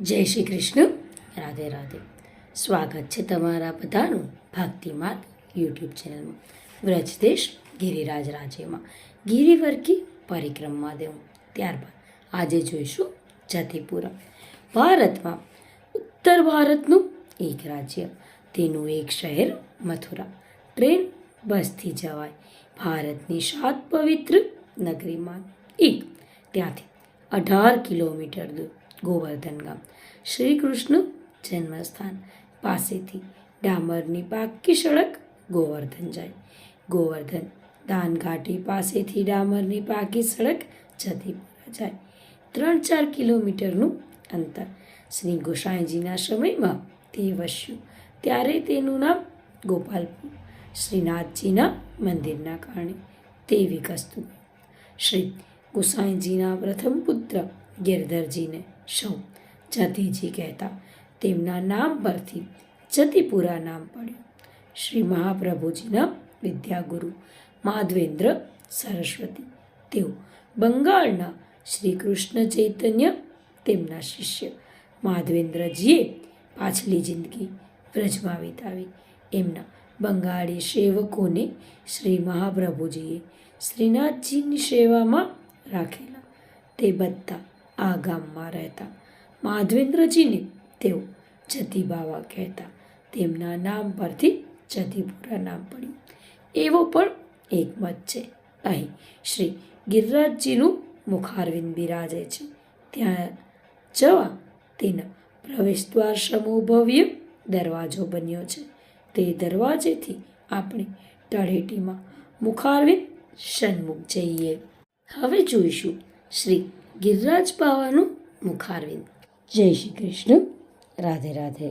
જય શ્રી કૃષ્ણ. રાધે રાધે. સ્વાગત છે તમારા બધાનું ભક્તિ માર્ગ યુટ્યુબ ચેનલમાં. વ્રજદેશ ગિરિરાજ રાજ્યમાં. ગિરિવર્કી પરિક્રમા દેવું. ત્યારબાદ આજે જોઈશું જતીપુરા. ભારતમાં ઉત્તર ભારતનું એક રાજ્ય, તેનું એક શહેર મથુરા. ટ્રેન બસથી જવાય. ભારતની સાત પવિત્ર નગરીમાં એક. ત્યાંથી અઢાર કિલોમીટર દૂર. ગોવર્ધન ગામ શ્રી કૃષ્ણ જન્મસ્થાન પાસેથી ડામરની પાકી સડક ગોવર્ધન જાય. ગોવર્ધન દાનઘાટી પાસેથી ડામરની પાકી સડક જતીપુરા જાય. ત્રણ ચાર કિલોમીટરનું અંતર. શ્રી ગોસાઈજીના સમયમાં તે વસ્યું. ત્યારે તેનું નામ ગોપાલપુર. શ્રીનાથજીના મંદિરના કારણે તે વિકસતું શ્રી ગોસાઈજીના પ્રથમ પુત્ર ગિરધરજીને સૌ જતીજી કહેતા, તેમના નામ પરથી જતીપુરા નામ પડ્યું. શ્રી મહાપ્રભુજીના વિદ્યાગુરુ માધવેન્દ્ર સરસ્વતી. તેઓ બંગાળના શ્રી કૃષ્ણ ચૈતન્ય તેમના શિષ્ય માધવેન્દ્રજીએ પાછલી જિંદગી વ્રજમાં વિતાવી. એમના બંગાળી સેવકોને શ્રી મહાપ્રભુજીએ શ્રીનાથજીની સેવામાં રાખેલા. તે બધા આ ગામમાં રહેતા. માધવેન્દ્રજીને તેઓ જતી બાવા કહેતા. તેમના નામ પરથી જતીપુરા નામ પડ્યું. એવો પણ એક મત છે. અહીં શ્રી ગિરિરાજજીનું મુખારવિંદ બિરાજે છે. ત્યાં જવા તેના પ્રવેશદ્વાર સમૂહ ભવ્ય દરવાજો બન્યો છે. તે દરવાજેથી આપણે તળેટીમાં મુખારવિંદ સન્મુખ જઈએ. હવે જોઈશું શ્રી ગિરિરાજ બાવાનું મુખારવિંદ જય શ્રી કૃષ્ણ. રાધે રાધે.